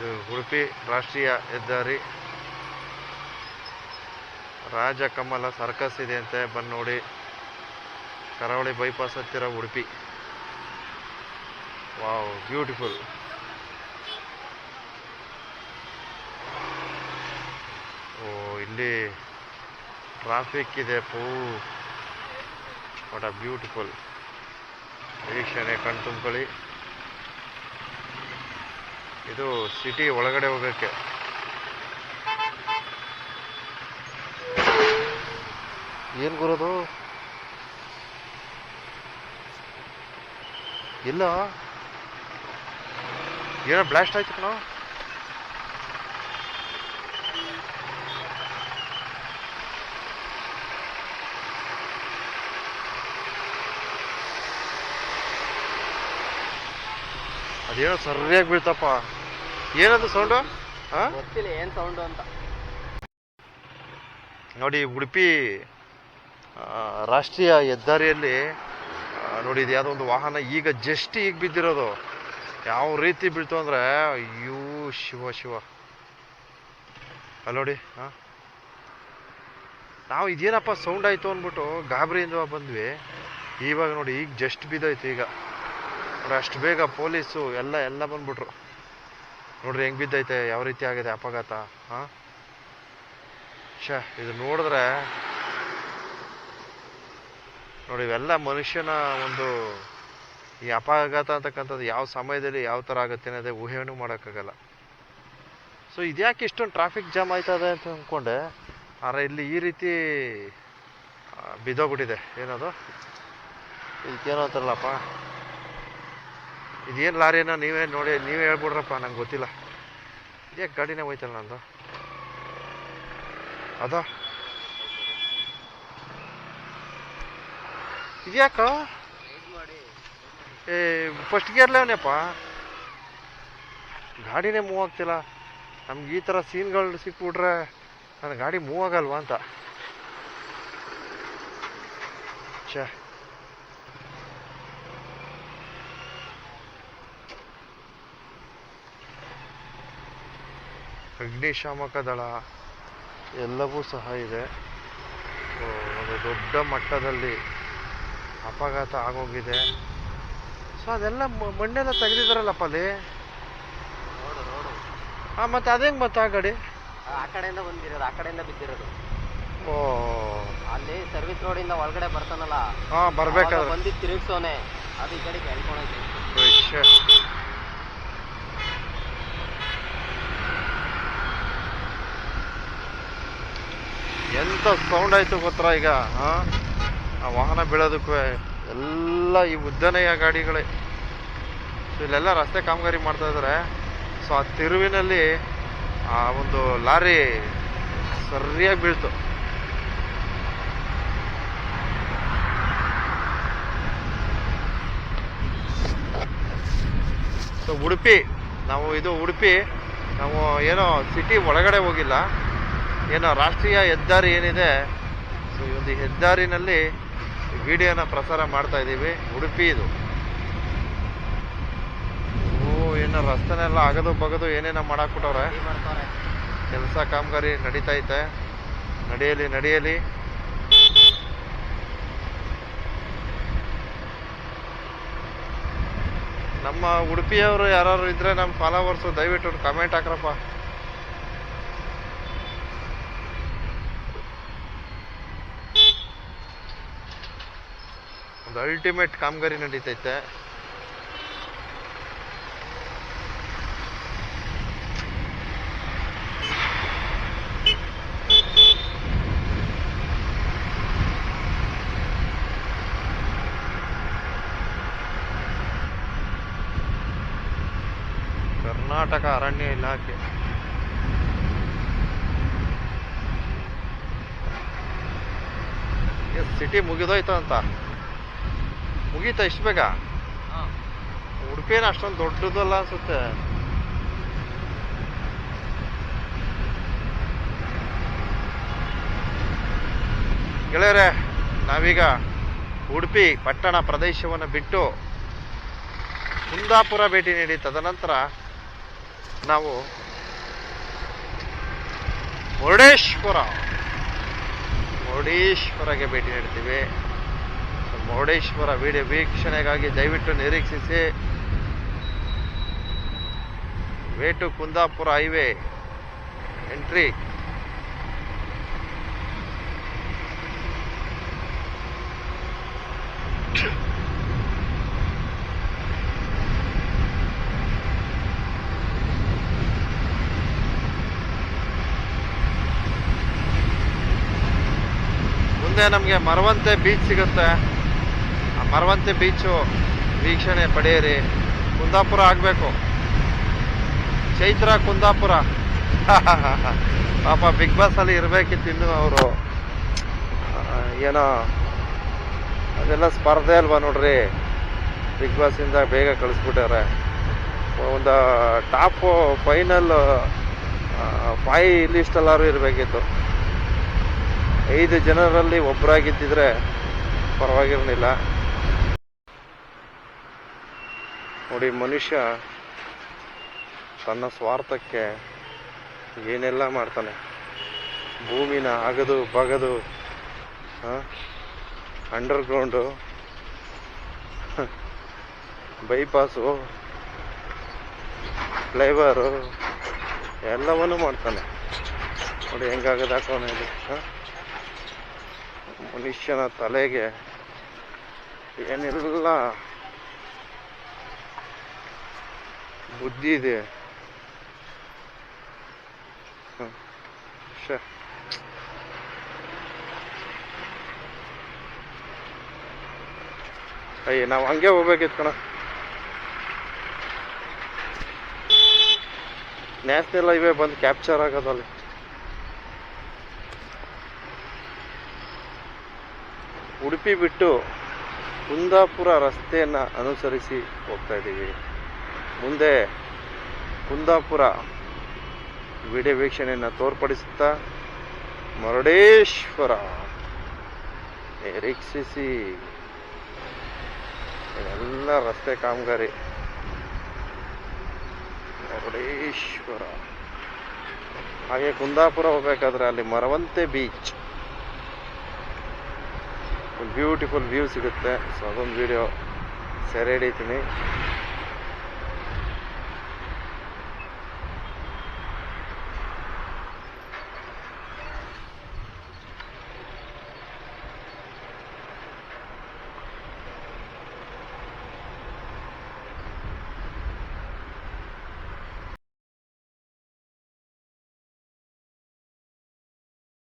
ಇದು ಉಡುಪಿ ರಾಷ್ಟ್ರೀಯ ಹೆದ್ದಾರಿ. ರಾಜಕಮಲ ಸರ್ಕಸ್ ಇದೆ ಅಂತೆ ಬಂದು ನೋಡಿ. ಕರಾವಳಿ ಬೈಪಾಸ್ ಹತ್ತಿರ ಉಡುಪಿ. ವಾವ್ ಬ್ಯೂಟಿಫುಲ್ ಓ, ಇಲ್ಲಿ ಟ್ರಾಫಿಕ್ ಇದೆ, ಪೂ. ವಾಟ್ ಅ ಬ್ಯೂಟಿಫುಲ್ ವೀಕ್ಷಣೆ ಕಣ್ ತುಂಬ್ಕೊಳ್ಳಿ ಇದು ಸಿಟಿ ಒಳಗಡೆ ಹೋಗೋಕ್ಕೆ ಏನು ಗುರೋದು? ಇಲ್ಲ? ಏನೋ ಬ್ಲಾಸ್ಟ್ ಆಯ್ತು ಕಣ. ಅದೇನೋ ಸರಿಯಾಗಿ ಬೀಳ್ತಪ್ಪ. ಏನದು ಸೌಂಡು ಗೊತ್ತಿಲ್ಲ ಏನ್ ಸೌಂಡು ಅಂತ. ನೋಡಿ ಉಡುಪಿ ರಾಷ್ಟ್ರೀಯ ಹೆದ್ದಾರಿಯಲ್ಲಿ ನೋಡಿ ಇದು ಯಾವುದೋ ಒಂದು ವಾಹನ ಈಗ ಜಸ್ಟ್ ಈಗ ಬಿದ್ದಿರೋದು. ಯಾವ ರೀತಿ ಬೀಳ್ತು ಅಂದರೆ ಅಯ್ಯೋ ಶಿವ ಶಿವ. ಅಲ್ಲೋಡಿ ನೋಡಿ ಹಾಂ ನಾವು ಇದೇನಪ್ಪ ಸೌಂಡ್ ಆಯಿತು ಅಂದ್ಬಿಟ್ಟು ಗಾಬರಿಯಿಂದ ಬಂದ್ವಿ. ಇವಾಗ ನೋಡಿ ಈಗ ಜಸ್ಟ್ ಬಿದ್ದೋಯ್ತು ಈಗ. ನೋಡಿ ಅಷ್ಟು ಬೇಗ ಪೊಲೀಸು ಎಲ್ಲ ಎಲ್ಲ ಬಂದ್ಬಿಟ್ರು. ನೋಡ್ರಿ ಹೆಂಗ್ ಬಿದ್ದೈತೆ, ಯಾವ ರೀತಿ ಆಗಿದೆ ಅಪಘಾತ, ಹಾಂ? ಶ ಇದು ನೋಡಿದ್ರೆ ನೋಡಿ, ಇವೆಲ್ಲ ಮನುಷ್ಯನ ಒಂದು ಈ ಅಪಘಾತ ಅಂತಕ್ಕಂಥದ್ದು ಯಾವ ಸಮಯದಲ್ಲಿ ಯಾವ ಥರ ಆಗುತ್ತೆ ಅನ್ನೋದೇ ಊಹೆನೂ ಮಾಡೋಕ್ಕಾಗಲ್ಲ. ಸೊ ಇದ್ಯಾಕೆ ಇಷ್ಟೊಂದು ಟ್ರಾಫಿಕ್ ಜಾಮ್ ಆಯ್ತದೆ ಅಂತ ಅಂದ್ಕೊಂಡೆ, ಆದರೆ ಇಲ್ಲಿ ಈ ರೀತಿ ಬಿದ್ದೋಗ್ಬಿಟ್ಟಿದೆ, ಏನದು? ಇದಕ್ಕೇನೋ ಅಂತಾರಲ್ಲಪ್ಪ. ಇದೇನು ಲಾರಿನ ನೀವೇ ನೋಡಿ, ನೀವೇ ಹೇಳ್ಬಿಡ್ರಪ್ಪ, ನಂಗೆ ಗೊತ್ತಿಲ್ಲ. ಇದೇ ಗಾಡಿನೇ ಹೋಯ್ತಲ್ಲ ನಂದು. ಅದ? ಇದ್ಯಾಕ? ಏ ಫಸ್ಟ್ ಗೇರ್ಲೇವನೇಪ್ಪ ಗಾಡಿನೇ ಮೂವ್ ಆಗ್ತಿಲ್ಲ. ನಮ್ಗೆ ಈ ಥರ ಸೀನ್ಗಳು ಸಿಕ್ಬಿಟ್ರೆ ನನ್ನ ಗಾಡಿ ಮೂವ್ ಆಗಲ್ವಾ ಅಂತ. ಅಗ್ನಿಶಾಮಕ ದಳ ಎಲ್ಲವೂ ಸಹ ಇದೆ. ಒಂದು ದೊಡ್ಡ ಮಟ್ಟದಲ್ಲಿ ಅಪಘಾತ ಆಗೋಗಿದೆ. ಸೊ ಅದೆಲ್ಲ ಮಣ್ಣೆಲ್ಲ ತೆಗೆದಿದ್ದಾರಲ್ಲಪ್ಪ ಅಲ್ಲಿ? ಹಾಂ ಮತ್ತೆ ಅದೇಂಗೆ ಮತ್ತೆ ಆ ಗಾಡಿ? ಆ ಕಡೆಯಿಂದ ಬಂದಿರೋದು ಆ ಕಡೆಯಿಂದ ಬಿದ್ದಿರೋದು. ಓ. ಅಲ್ಲಿ ಸರ್ವಿಸ್ ರೋಡಿಂದ ಒಳಗಡೆ ಬರ್ತಾನಲ್ಲ. ಹಾಂ ಬರ್ಬೇಕಾದ್ರೆ. ಬಂದಿ ತಿರುಗಿಸೋನೆ. ಅದು ಈ ಕಡೆ ಎಳ್ಕೊಂಡೈತೆ ಎಂತ ಸೌಂಡ್ ಆಯ್ತು ಗೊತ್ತಾ ಈಗ? ಆ ವಾಹನ ಬೀಳೋದಕ್ಕೂ ಎಲ್ಲ ಈ ಉದ್ದನೆಯ ಗಾಡಿಗಳೇ. ಸೊ ಇಲ್ಲೆಲ್ಲ ರಸ್ತೆ ಕಾಮಗಾರಿ ಮಾಡ್ತಾ ಇದ್ದಾರೆ ಸೊ ಆ ತಿರುವಿನಲ್ಲಿ ಆ ಒಂದು ಲಾರಿ ಸರಿಯಾಗಿ ಬೀಳ್ತು. ಸೊ ಉಡುಪಿ, ನಾವು ಇದು ಉಡುಪಿ, ನಾವು ಏನೋ ಸಿಟಿ ಒಳಗಡೆ ಹೋಗಿಲ್ಲ. ಏನೋ ರಾಷ್ಟ್ರೀಯ ಹೆದ್ದಾರಿ ಏನಿದೆ ಸೊ ಈ ಒಂದು ಹೆದ್ದಾರಿನಲ್ಲಿ ವಿಡಿಯೋನ ಪ್ರಸಾರ ಮಾಡ್ತಾ ಇದ್ದೀವಿ. ಉಡುಪಿ ಇದು. ಓ ಏನೋ ರಸ್ತೆನೆಲ್ಲ ಅಗದು ಬಗದು ಏನೇನೋ ಮಾಡಾಕ್ಬಿಟ್ಟವ್ರೆ. ಕೆಲಸ ಕಾಮಗಾರಿ ನಡೀತಾ ಐತೆ. ನಡೆಯಲಿ ನಡೆಯಲಿ. ನಮ್ಮ ಉಡುಪಿಯವರು ಯಾರು ಇದ್ರೆ ನಮ್ಮ ಫಾಲೋವರ್ಸು ದಯವಿಟ್ಟು ಕಮೆಂಟ್ ಹಾಕ್ರಪ್ಪ. ಒಂದು ಅಲ್ಟಿಮೇಟ್ ಕಾಮಗಾರಿ ನಡೀತೈತೆ. ಕರ್ನಾಟಕ ಅರಣ್ಯ ಇಲಾಖೆ. ಸಿಟಿ ಮುಗಿದೋಯ್ತು ಅಂತ. ಮುಗೀತಾ ಇಷ್ಟು ಬೇಗ? ಉಡುಪಿನ ಅಷ್ಟೊಂದು ದೊಡ್ಡದಲ್ಲ ಅನ್ಸುತ್ತೆ. ಗೆಳೆಯರೆ, ನಾವೀಗ ಉಡುಪಿ, ಪಟ್ಟಣ ಪ್ರದೇಶವನ್ನು ಬಿಟ್ಟು ಕುಂದಾಪುರ ಭೇಟಿ ನೀಡಿ. ತದನಂತರ ನಾವು ಮುರುಡೇಶ್ವರ, ಮುರುಡೇಶ್ವರಗೆ ಭೇಟಿ ನೀಡ್ತೀವಿ. ಮುರುಡೇಶ್ವರ ವಿಡಿಯೋ ವೀಕ್ಷಣೆಗಾಗಿ ದಯವಿಟ್ಟು ನಿರೀಕ್ಷಿಸಿ. Way to Kundapur highway entry. ಮುಂದೆ ನಮಗೆ ಮರವಂತೆ ಬೀಚ್ ಸಿಗುತ್ತೆ. ಮರವಂತೆ ಬೀಚು ವೀಕ್ಷಣೆ ಪಡೆಯಿರಿ. ಕುಂದಾಪುರ ಆಗಬೇಕು. ಚೈತ್ರ, ಕುಂದಾಪುರ. ಪಾಪ ಬಿಗ್ ಬಾಸ್ ಅಲ್ಲಿ ಇರಬೇಕಿತ್ತು ಇನ್ನು ಅವರು. ಏನೋ, ಅದೆಲ್ಲ ಸ್ಪರ್ಧೆ ಅಲ್ವಾ ನೋಡ್ರಿ. ಬಿಗ್ ಬಾಸ್ ಇಂದ ಬೇಗ ಕಳಿಸ್ಬಿಟ್ಟಾರೆ. ಒಂದು, ಟಾಪ್ ಫೈನಲ್ ಫೈ ಲಿಸ್ಟ್ ಎಲ್ಲಾರು ಇರಬೇಕಿತ್ತು. ಐದು ಜನರಲ್ಲಿ ಒಬ್ಬರಾಗಿದ್ದಿದ್ರೆ ಪರವಾಗಿರಲಿಲ್ಲ. ನೋಡಿ, ಮನುಷ್ಯ ತನ್ನ ಸ್ವಾರ್ಥಕ್ಕೆ ಏನೆಲ್ಲ ಮಾಡ್ತಾನೆ? ಭೂಮಿನ ಅಗದು ಬಗದು ಅಂಡರ್ಗ್ರೌಂಡು ಬೈಪಾಸು ಫ್ಲೈವರು ಎಲ್ಲವನ್ನೂ ಮಾಡ್ತಾನೆ. ನೋಡಿ, ಹೆಂಗಾಗದು ಹಾಕೋಣ ಇದು, ಹಾಂ? ಮನುಷ್ಯನ ತಲೆಗೆ ಏನೆಲ್ಲ ಬುದ್ಧಿ ಇದೆ. ಅಯ್ಯ, ನಾವು ಹಂಗೆ ಹೋಗ್ಬೇಕಿತ್ತು ಕಣ. ನ್ಯಾಷನಲ್ ಹೈವೇ ಬಂದು ಕ್ಯಾಪ್ಚರ್ ಆಗೋದಲ್ಲಿ. ಉಡುಪಿ ಬಿಟ್ಟು ಕುಂದಾಪುರ ರಸ್ತೆಯನ್ನು ಅನುಸರಿಸಿ ಹೋಗ್ತಾ ಇದ್ದೀವಿ. ಮುಂದೆ ಕುಂದಾಪುರ ವಿಡಿಯೋ ವೀಕ್ಷಣೆಯನ್ನು ತೋರ್ಪಡಿಸುತ್ತಾ ಮರುಡೇಶ್ವರ. ನಿರೀಕ್ಷಿಸಿ ಎಲ್ಲ ರಸ್ತೆ ಕಾಮಗಾರಿ. ಮರುಡೇಶ್ವರ. ಹಾಗೆ ಕುಂದಾಪುರ ಹೋಗ್ಬೇಕಾದ್ರೆ ಅಲ್ಲಿ ಮರವಂತೆ ಬೀಚ್ ಬ್ಯೂಟಿಫುಲ್ ವ್ಯೂ ಸಿಗುತ್ತೆ. ಸೊ ಅದೊಂದು ವಿಡಿಯೋ ಸೆರೆ ಹಿಡಿತೀನಿ.